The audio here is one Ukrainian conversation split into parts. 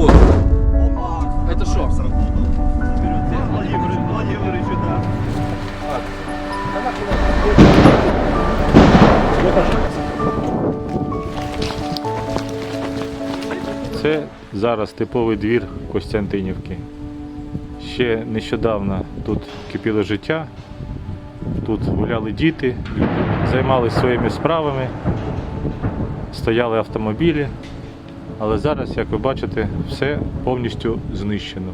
В воду. Это что? Владимир, Владимир, да. Це зараз типовий двір Костянтинівки. Ще нещодавно тут кипіло життя, тут гуляли діти, займалися своїми справами, стояли автомобілі, але зараз, як ви бачите, все повністю знищено.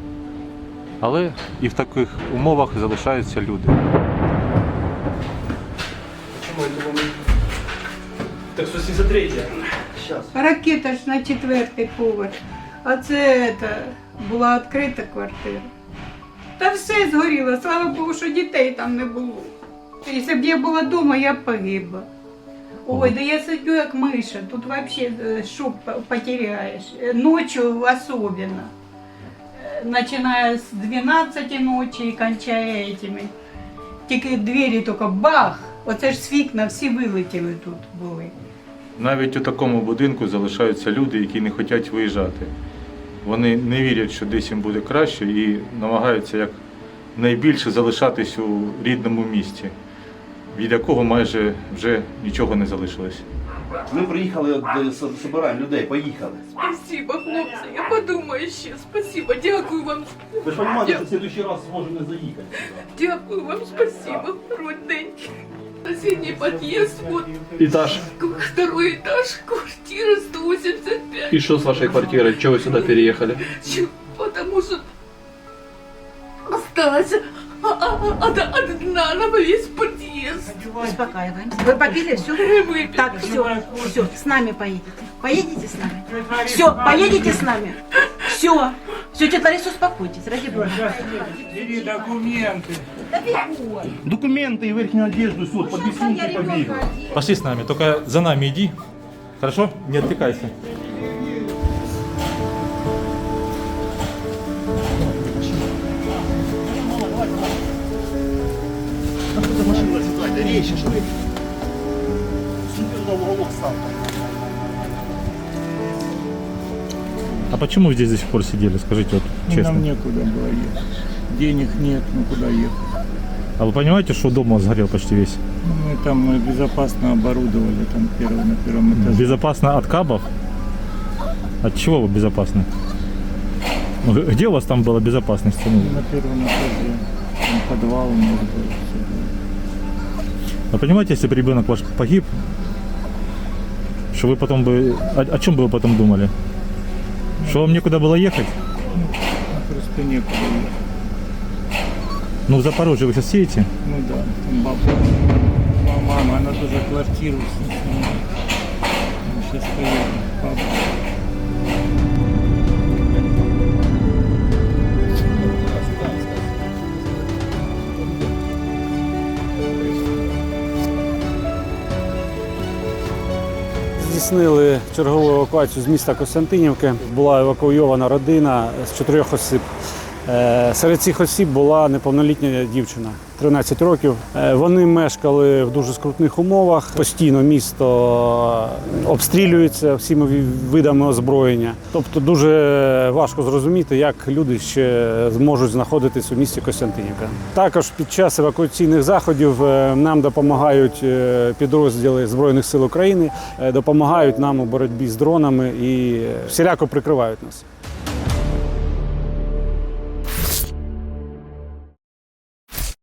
Але і в таких умовах залишаються люди. Так 173 Ракета ж на четвертий поверх. А це это, була відкрита квартира. Та все згоріло, слава Богу, що дітей там не було. Якщо б я була вдома, я б погибла. Ой, да я сидю як миша, тут вообще е, шок по- потеряєш. Е, Ночью особенно. Е, Начиная з 12 ночі і кончая этими. Тільки двері тільки бах! Оце ж з вікна всі вилетіли тут були. Навіть у такому будинку залишаються люди, які не хочуть виїжджати. Вони не вірять, що десь їм буде краще і намагаються як найбільше залишатись у рідному місті, від якого майже вже нічого не залишилось. Ми приїхали, от, е, со- собираємо людей, поїхали. Спасибо, хлопці. Я подумаю ще. Спасибо, дякую вам. Ви ж розумієте, що в следующий раз зможемо не заїхати. сюди. Дякую вам, спасибо, родненький. Соседний подъезд, вот Этаж. второй этаж, квартира 185. И что с вашей квартирой? Чего вы сюда переехали? Чё? Потому что осталась а- а- одна, одна на весь подъезд. Успокаиваемся. Вы попили все? Выпили. Так, все, все, с нами поедете. Поедете с нами? Все, поедете с нами? Все. Все, тетя Лариса, успокойтесь, ради бога. Документи і верхню одежду, все, подвісники побігли. Пошли с нами, только за нами иди. Хорошо? Не отвлекайся. Що ви? Супер на уголок став. А почему вы здесь до сих пор сидели, скажите вот честно? Нам некуда было ехать. Денег нет, ну куда ехать? А вы понимаете, что дом у вас сгорел почти весь? Ну, Мы там э, безопасно оборудовали там первый, на первом этаже. Безопасно от кабов? От чего вы безопасны? Ну, Где у вас там была безопасность? Ну, На первом этаже. Там подвал, может быть. всё было. вы понимаете, если бы ребенок ваш погиб, что вы потом бы... О, о чем бы вы потом думали? Что вам некуда было ехать? Ну, Просто некуда ехать. Ну, в Запорожье вы сейчас сеете? Ну да, там бабушка. Мама, она тоже квартиру снимала. Сейчас поедем. Папа. Здійснили чергову евакуацію з міста Костянтинівки. Була евакуйована родина з чотирьох осіб. Е, Серед цих осіб була неповнолітня дівчина 13 років. Е, Вони мешкали в дуже скрутних умовах. Постійно місто обстрілюється всіми ві- видами озброєння. Тобто дуже важко зрозуміти, як люди ще зможуть знаходитись у місті Костянтинівка. Також під час евакуаційних заходів е, нам допомагають е, підрозділи Збройних сил України, е, допомагають нам у боротьбі з дронами і всіляко прикривають нас.